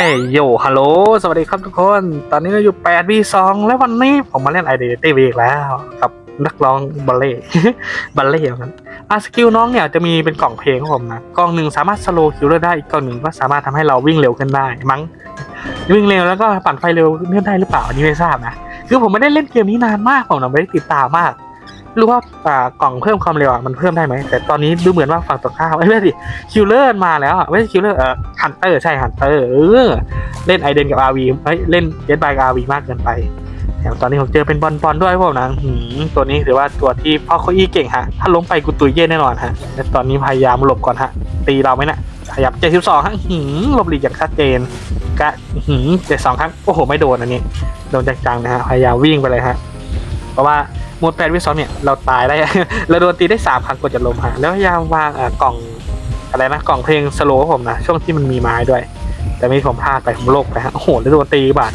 เอ้ยโยฮัลโหล สวัสดีครับทุกคน ตอนนี้เราอยู่8 v 2แล้ววันนี้ผมมาเล่น Identity V อีกแล้วกับนักร้องบัลเล่บัลเล่เหมือนกันอะสกิลน้องเนี่ยจะมีเป็นกล่องเพลงของผมนะกล่องหนึ่งสามารถสโลว์คิวเลอร์ได้อีกกล่องหนึ่งก็สามารถทำให้เราวิ่งเร็วขึ้นได้มั้งวิ่งเร็วแล้วก็ปั่นไฟเร็วขึ้นได้หรือเปล่าอันนี้ไม่ทราบนะคือผมไม่ได้เล่นเกมนี้นานมากผมนะไม่ได้ติดตามมาก รู้ว่าอ่ากล่องเพิ่มความเร็วอะมันเพิ่มได้ไหมแต่ตอนนี้ดูเหมือนว่าฝั่งตรงข้ามไม่ใช่สิคิลเลอร์มาแล้วอะไม่ใช่คิลเลอร์เอ่อฮันเตอร์ใช่ฮันเตอร์เออเล่นไอเดนกับอาวีเฮ้ยเล่นเดดบายกับอาวีมากเกินไปแถมตอนนี้ผมเจอเป็นบอลบอลด้วยพวกนะหืมตัวนี้ถือว่าตัวที่พ่อเขาอี้เก่งฮะ ถ้าล้มไปกูตุยเย่แน่นอนฮะแต่ตอนนี้พยายามหลบก่อนฮะ ตีเราไหมนะ่ะพยายามเจ็ดสิบสองฮะหืมหลบหลีกอย่างชัดเจนกะหืมเจ็ดสองครั้ง โอ้โห ไม่โดนอันนี้ โดนจังๆนะฮะ พยายามวิ่งไปเลยฮะ เพราะว่า โมดแปดวิสองเนี่ยเราตายได้ เราโดนตีได้สามครั้งกว่าจะลมฮะแล้วพยายามวางอ่ากล่องอะไรนะกล่องเพลงสโลว์ผมนะช่วงที่มันมีไม้ด้วย แต่ไม่ผมพลาดไปผมโลกไปฮะโอ้โหแล้วโดนตีบาด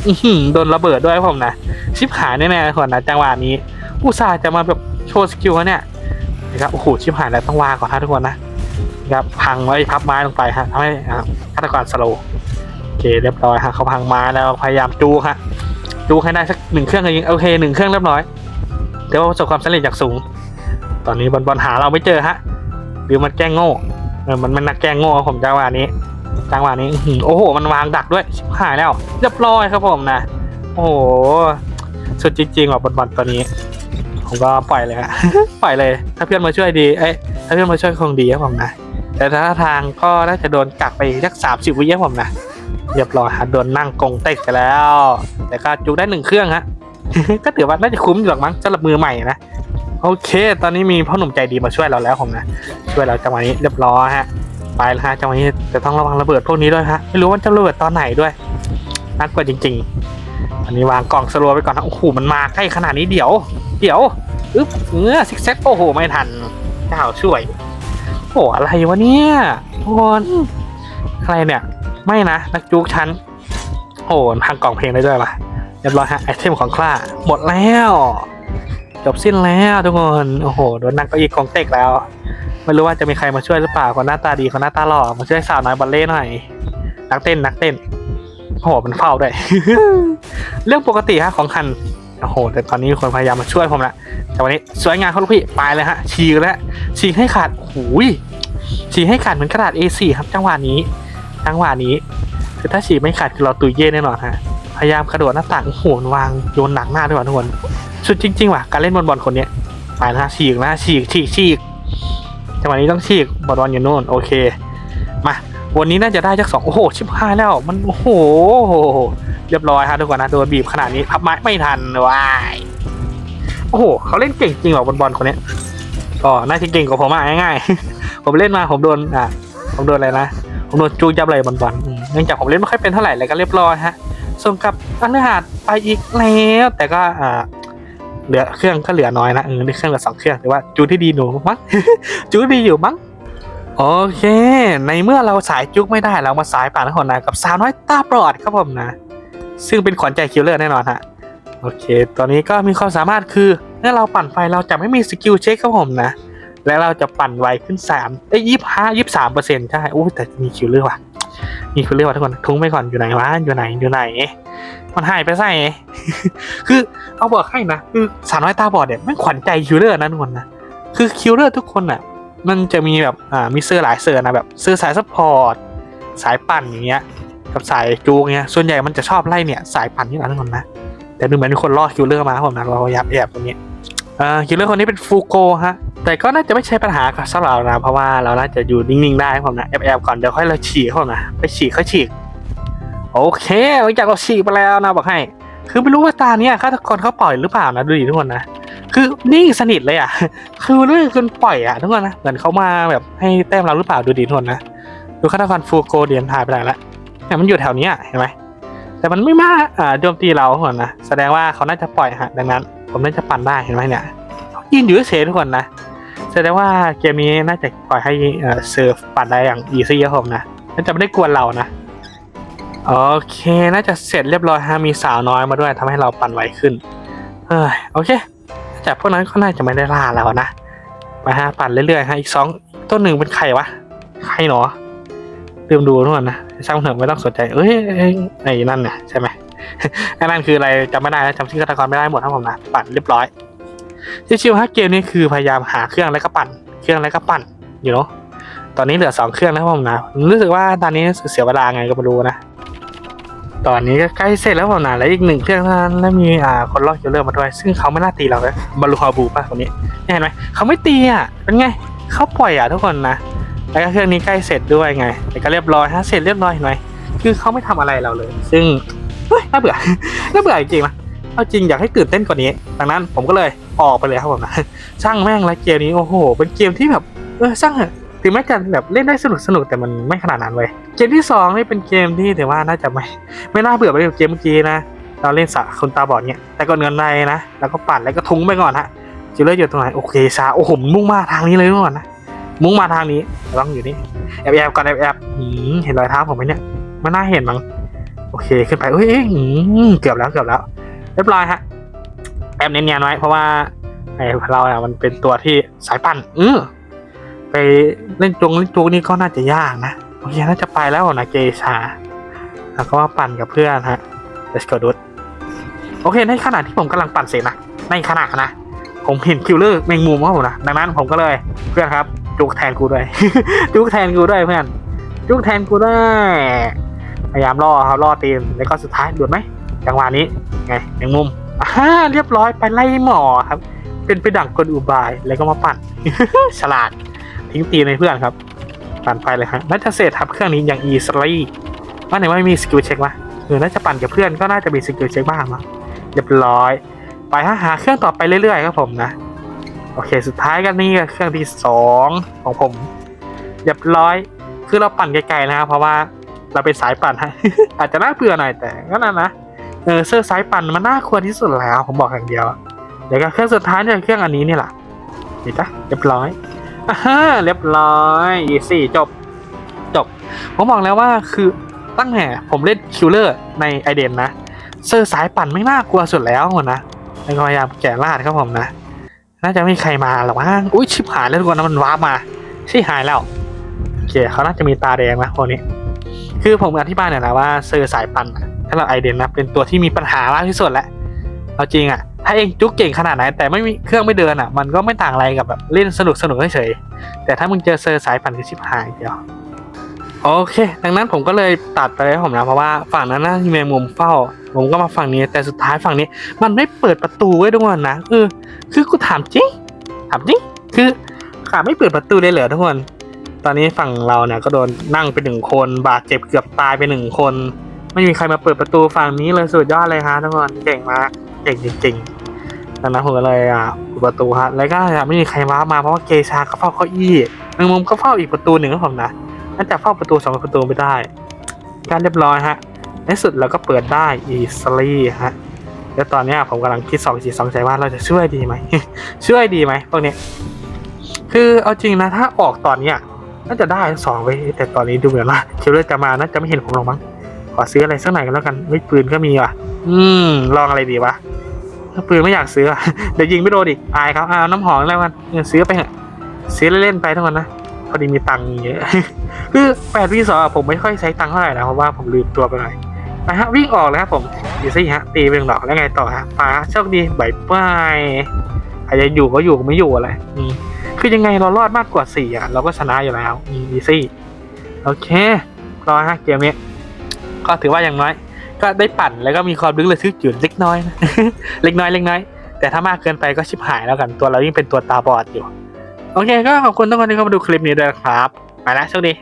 โดนระเบิดด้วยผมนะชิบหายแน่ๆคนนะจังหวะนี้อุตส่าห์จะมาแบบโชว์สกิลเนี่ยนะครับโอ้โหชิบหายแล้วต้องวางก่อนฮะทุกคนนะนะครับพังไว้พับไม้ลงไปฮะทำให้ฆาตกรสโลว์โอเคเรียบร้อยฮะเขาพังไม้แล้วพยายามจูฮะจูให้ได้สักหนึ่งเครื่องก็ยิงโอเคหนึ่งเครื่องเรียบร้อย เดี๋ยวประสบความสำเร็จจากสูง ตอนนี้บอลบอลหาเราไม่เจอฮะหรือมันแกล้งโง่เออมันมันนักแกล้งโง่ครับผมจังหวะนี้จังหวะนี้โอ้โห มันวางดักด้วยชิบหายแล้วเรียบร้อยครับผมนะโอ้โหสุดจริงๆว่ะบอลบอลตัวนี้ ผมก็ปล่อยเลยฮะปล่อยเลย ถ้าเพื่อนมาช่วยดีเอ้ยถ้าเพื่อนมาช่วยคงดีครับผมนะแต่ถ้าทางก็น่าจะโดนกักไปสักสามสิบวิครับผมนะเรียบร้อยฮะโดนนั่งกงเต็กไปแล้ว แต่ก็จุกได้หนึ่งเครื่องฮะ ก็ถือว่าน่าจะคุ้มอยู่หรอกมั้งสำหรับมือใหม่นะโอเค ตอนนี้มีพ่อหนุ่มใจดีมาช่วยเราแล้วผมนะช่วยเราจังหวะนี้เรียบร้อยฮะ ไปแล้วฮะจังหวะนี้จะต้องระวังระเบิดพวกนี้ด้วยฮะไม่รู้ว่าจะระเบิดตอนไหนด้วยน่ากลัวจริง ๆ อันนี้วางกล่องสโลวไปก่อนนะโอ้โหมันมาใกล้ขนาดนี้เดี๋ยว เดี๋ยวอึ๊บเออซิกแซกโอ้โหไม่ทันเจ้าช่วยโอ้อะไรวะเนี่ยทุกคนอะไรเนี่ย ไม่นะนักจูกชั้นโอ้โหพังกล่องเพลงได้ด้วยปะ เรียบร้อยฮะไอเทมของคล้าหมดแล้ว จบสิ้นแล้วทุกคนโอ้โหโดนนักเก็อีกของเต็กแล้ว ไม่รู้ว่าจะมีใครมาช่วยหรือเปล่าคนหน้าตาดีคนหน้าตาหล่อมาช่วยสาวน้อยบัลเล่หน่อย นักเต้นนักเต้นโอ้โหมันเฝ้าด้วยเรื่องปกติฮะของคันโอ้โห แต่ตอนนี้มีคนพยายามมาช่วยผมละแต่วันนี้สวยงามครับลูกพี่ไปเลยฮะฉีกแล้วฉีกให้ขาดโอ้ยฉีกให้ขาดเหมือนกระดาษ A4 ครับจังหวะนี้จังหวะนี้คือถ้าฉีกไม่ขาดคือเราตุยเย่แน่นอนฮะ ยายามกระโดดหน้าต่างโอ้โหวางโยนหนักหน้าด้วยว่ะทุกคนสุดจริงๆว่ะการเล่นบอลบอลคนเนี้ยไปนะฮะฉีกนะฉีกฉีกฉีกจังหวะนี้ต้องฉีกบอลบอลอยู่โน่นโอเค มาวันนี้น่าจะได้จักสองโอ้โหชิบหายแล้ว มันโอ้โหเรียบร้อยฮะทุกคนนะโดนบีบขนาดนี้พับไม้ไม่ทันว้ายโอ้โหเขาเล่นเก่งจริงว่ะบอลบอลคนเนี้ยก็น่าจะเก่งกว่าผมอะง่ายๆ ผมเล่นมาผมโดนอะผมโดนอะไรนะผมโดนจูยับเลยบอลบอลเนื่องจากผมเล่นไม่ค่อยเป็นเท่าไหร่เลยก็เรียบร้อยฮะ ส่งกับอันเนื้อหาดไปอีกแล้ว แต่ก็อ่าเหลือเครื่องก็เหลือน้อยนะเออเครื่องเหลือสองเครื่องแต่ว่าจูที่ดีหนูมั้งจูดีอยู่มั้งโอเค ในเมื่อเราสายจุกไม่ได้เรามาสายป่านคนนะกับสาวน้อยตาปลอดครับผมนะ ซึ่งเป็นขวัญใจคิลเลอร์แน่นอนฮะโอเค ตอนนี้ก็มีความสามารถคือเมื่อเราปั่นไฟเราจะไม่มีสกิลเช็คครับผมนะ และเราจะปั่นไวขึ้นสามเอ้ยยี่ห้ายี่สามเปอร์เซ็นต์ใช่โอ้แต่มีคิลเลอร์ว่ะ มีคิลเลอร์ว่ะทุกคนทุ้งไปก่อนอยู่ไหนวะอยู่ไหนอยู่ไหน มันหายไปใส่คือเอาบอกให้นะคือสาวน้อยตาบอดเนี่ยไม่ขวัญใจคิลเลอร์นะทุกคนนะคือคิลเลอร์ทุกคนอะ มันจะมีแบบอ่ามีเสื้อหลายเสื้อนะแบบเสื้อสายซัพพอร์ตสายปั่นอย่างเงี้ยกับสายจูงเงี้ยส่วนใหญ่มันจะชอบไล่เนี่ยสายปั่นนี่นะทุกคนนะแต่ดูเหมือนมีคนล่อคิลเลอร์มาผมนะเราแอบแอบตรงนี้อ่าคิลเลอร์คนนี้เป็นฟูโกฮะ แต่ก็น่าจะไม่ใช่ปัญหากับสำหรับเรานะ เพราะว่าเราน่าจะอยู่นิ่งๆได้ผมนะแอบแอบๆก่อนเดี๋ยวค่อยเราฉีกครับผมนะไปฉีกค่อยฉีก โอเคหลังจากเราฉีกไปแล้วนะบอกให้ คือไม่รู้ว่าตาเนี้ยฆาตกรเขาปล่อยหรือเปล่านะดูดิทุกคนนะคือนิ่งสนิทเลยอะ คือเรื่องคนปล่อยอะทุกคนนะเหมือนเขามาแบบให้แต้มเราหรือเปล่าดูดิทุกคนนะดูฆาตกรฟูโกเดียนหายไปไหนละเนี่ยมันอยู่แถวนี้เห็นไหมแต่มันไม่มาอ่าโจมตีเราทุกคนนะแสดงว่าเขาน่าจะปล่อยฮะดังนั้น ผมน่าจะปั่นได้เห็นไหมเนี่ยยืนอยู่เฉยทุกคนนะ แสดงว่าเกมนี้น่าจะปล่อยให้เซิร์ฟปั่นได้อย่างอีซี่ครับผมนะน่าจะไม่ได้กวนเรานะโอเค น่าจะเสร็จเรียบร้อยฮะมีสาวน้อยมาด้วยทำให้เราปั่นไวขึ้นเฮ้ยโอเคแต่พวกนั้นก็น่าจะไม่ได้ล่าเรานะไปฮะปั่นเรื่อยๆฮะอีกสองต้นหนึ่งเป็นใครวะใครหนอลืมดูทุกคนนะช่างเถอะไม่ต้องสนใจเอ้ยเอ้ยไอ้นั่นน่ะใช่ไหมไอ้นั่นคืออะไรจำไม่ได้นะจำชื่อฆาตกรไม่ได้หมดทั้งผมนะปั่นเรียบร้อย ชิวๆฮะเกมนี้คือพยายามหาเครื่องแล้วก็ปั่น เครื่องแล้วก็ปั่นอยู่เนาะตอนนี้เหลือสองเครื่องแล้วผมนะรู้สึกว่าตอนนี้เสียเวลาไงก็ไม่รู้นะตอนนี้ก็ใกล้เสร็จแล้วผมนะแล้วอีกหนึ่งเครื่องเท่านั้นแล้วมีอ่าคนลอกคิวเลอร์มาด้วย ซึ่งเขาไม่น่าตีเราเลยบาลูฮาบูป่ะคนนี้เห็นไหมเขาไม่ตีอะเป็นไงเขาปล่อยอะทุกคนนะแล้วก็เครื่องนี้ใกล้เสร็จด้วยไงแต่ก็เรียบร้อยฮะเสร็จเรียบร้อยเห็นไหมคือเขาไม่ทำอะไรเราเลย ซึ่งเฮ้ยน่าเบื่อน่าเบื่อจริงๆนะ เอาจริงอยากให้ตื่นเต้นกว่านี้ ดังนั้นผมก็เลยออกไปเลยครับผมนะช่างแม่งแล้วเกมนี้โอ้โห เป็นเกมที่แบบเออช่างถอะถึงแม้จะแบบเล่นได้สนุกสนุกแต่มันไม่ขนาดนั้นเว้ยเกมที่สองนี่เป็นเกมที่ถือว่าน่าจะไม่ไม่น่าเบื่อไปกับเกมเมื่อกี้นะเราเล่นสะคนตาบอดเนี่ยแต่ก็เงินในนะแล้วก็ปั่นแล้วก็ทุ้งไปก่อนฮะจิเลอร์อยู่ตรงไหนโอเคชาโอ้โหมันมุ่งมาทางนี้เลยก่อนนะมุ่งมาทางนี้ต้องอยู่นี่แอบแอบก่อนแอบแอบเห็นรอยเท้าผมไหมเนี่ยมันน่าเห็นมั้งโอเคขึ้นไปเฮ้ยเอ้ยหืมเกือบแล้วเกือบแล้ว เรียบร้อยฮะแอบเนียนๆไว้เพราะว่าไอเราเนี่ยมันเป็นตัวที่สายปั่นเออไปเล่นจงเล่นจูนี่ก็น่าจะยากนะโอเคน่าจะไปแล้วนะเกชาแล้วก็มาปั่นกับเพื่อนฮะ let's go dude โอเค ในขณะที่ผมกำลังปั่นเสร็จนะในขณะนะ ผมเห็นคิลเลอร์แมงมุมว่าผมนะดังนั้นผมก็เลยเพื่อนครับจุกแทนกูด้วย จุกแทนกูด้วยเพื่อนจุกแทนกูด้วยพยายามล่อครับล่อตีนแล้วก็สุดท้ายดูดไหม จังหวะนี้ไงแมงมุมอ่าเรียบร้อยไปไล่หมอครับ เป็นไปดั่งกลอุบายแล้วก็มาปั่นฉลาดทิ้งตีในเพื่อนครับปั่นไปเลยฮะน่าจะเสร็จทับเครื่องนี้อย่างอีสลีว่าไหนว่าไม่มีสกิลเช็ควะเออน่าจะปั่นกับเพื่อนก็น่าจะมีสกิลเช็คบ้างมั้งเรียบร้อย ไปหาหาเครื่องต่อไปเรื่อยๆครับผมนะโอเค สุดท้ายกันนี่เครื่องที่สองของผมเรียบร้อย คือเราปั่นไกลๆนะครับเพราะว่าเราเป็นสายปั่นฮะอาจจะน่าเบื่อหน่อยแต่ก็นั่นนะ เออเสื้อสายปั่นมันน่าควรที่สุดแล้วผมบอกอย่างเดียวเดี๋ยวก็เครื่องสุดท้ายเนี่ยเครื่องอันนี้นี่แหละนี่จ้ะเรียบร้อยอ่าฮะเรียบร้อยอีซี่จบจบ ผมบอกแล้วว่าคือตั้งแต่ผมเล่นคิลเลอร์ในไอเดนนะเสื้อสายปั่นไม่น่ากลัวสุดแล้วนะในพยายามแก่ลาดครับผมนะน่าจะไม่มีใครมาหรอกมั้งอุ้ยชิบหายแล้วทุกคนนะมันวาร์ปมาชิบหายแล้วโอเคเขาน่าจะมีตาแดงนะพวกนี้ คือผมอธิบายหน่อยนะว่าเซอร์สายปั่นอะ ถ้าเราไอเดนนะเป็นตัวที่มีปัญหามากที่สุดแหล้วเอาจริงอะถ้าเองจุกเก่งขนาดไหนแต่ไม่มีเครื่องไม่เดินอะ มันก็ไม่ต่างอะไรกับแบบเล่นสนุกสนุกเฉยแต่ถ้ามึงเจอเซอร์สายปั่นคือชิบหายเดียวโอเค ดังนั้นผมก็เลยตัดไปเลยผมนะ เพราะว่าฝั่งนั้นน่าจะมีมุมเฝ้า ผมก็มาฝั่งนี้ แต่สุดท้ายฝั่งนี้ มันไม่เปิดประตูไว้ทุกคนนะเออคือกูถามจริงถามจริงคือขาไม่เปิดประตูเลยเหรอทุกคน ตอนนี้ฝั่งเราเนี่ยก็โดนนั่งไปหนึ่งคน บาดเจ็บเกือบตายไปหนึ่งคน ไม่มีใครมาเปิดประตูฝั่งนี้เลยสุดยอดเลยฮะทุกคนเก่งมากเก่งจริงๆดังนั้นผมเลยอะเปิดประตูฮะแล้วก็ไม่มีใครว้ามาเพราะว่าเกชาก็เฝ้าเก้าอี้แมงมุมก็เฝ้าอีกประตูหนึ่งครับผมนะน่าจะเฝ้าประตูสองประตูไม่ได้การเรียบร้อยฮะในสุดเราก็เปิดได้อีสลีฮะแล้วตอนเนี้ยผมกำลังคิดสองจิตสองใจว่าเราจะช่วยดีไหมช่วยดีไหมพวกนี้คือเอาจริงนะถ้าออกตอนเนี้ยน่าจะได้สองเว้แต่ตอนนี้ดูเหมือนว่าคิวเลอร์จะมาน่าจะไม่เห็นผมหรอกมั้ง ขอซื้ออะไรสักหน่อยกันแล้วกันไม่ปืนก็มีว่ะ อืม ลองอะไรดีวะถ้าปืนไม่อยากซื้ออะเดี๋ยวยิงไม่โดนอีกอายเขาเอาน้ำหอมแล้วกันเออซื้อไปเถอะซื้อเล่นๆไปทั้งวันนะ พอดีมีตังค์เยอะ คือแปดพี่สองอะผมไม่ค่อยใช้ตังค์เท่าไหร่นะ เพราะว่าผมลืมตัวไปหน่อยนะฮะวิ่งออกเลยครับผมดีซี่ฮะตีเป็นดอกแล้วไงต่อฮะปาโชคดีบายบายอาจจะอยู่ก็อยู่ก็ไม่อยู่อะไรอืมคือยังไงเรารอดมากกว่าสี่อะ เราก็ชนะอยู่แล้วอีซี่โอเครอฮะเกมนี้ ก็ถือว่าอย่างน้อย ก็ได้ปั่นแล้วก็มีความลึกระทึกอยู่เล็กน้อยนะเล็กน้อยเล็กน้อย แต่ถ้ามากเกินไปก็ชิบหายแล้วกันตัวเรายิ่งเป็นตัวตาบอดอยู่ โอเค ก็ขอบคุณทุกคนที่เข้ามาดูคลิปนี้ด้วยครับ ไปแล้วโชคดี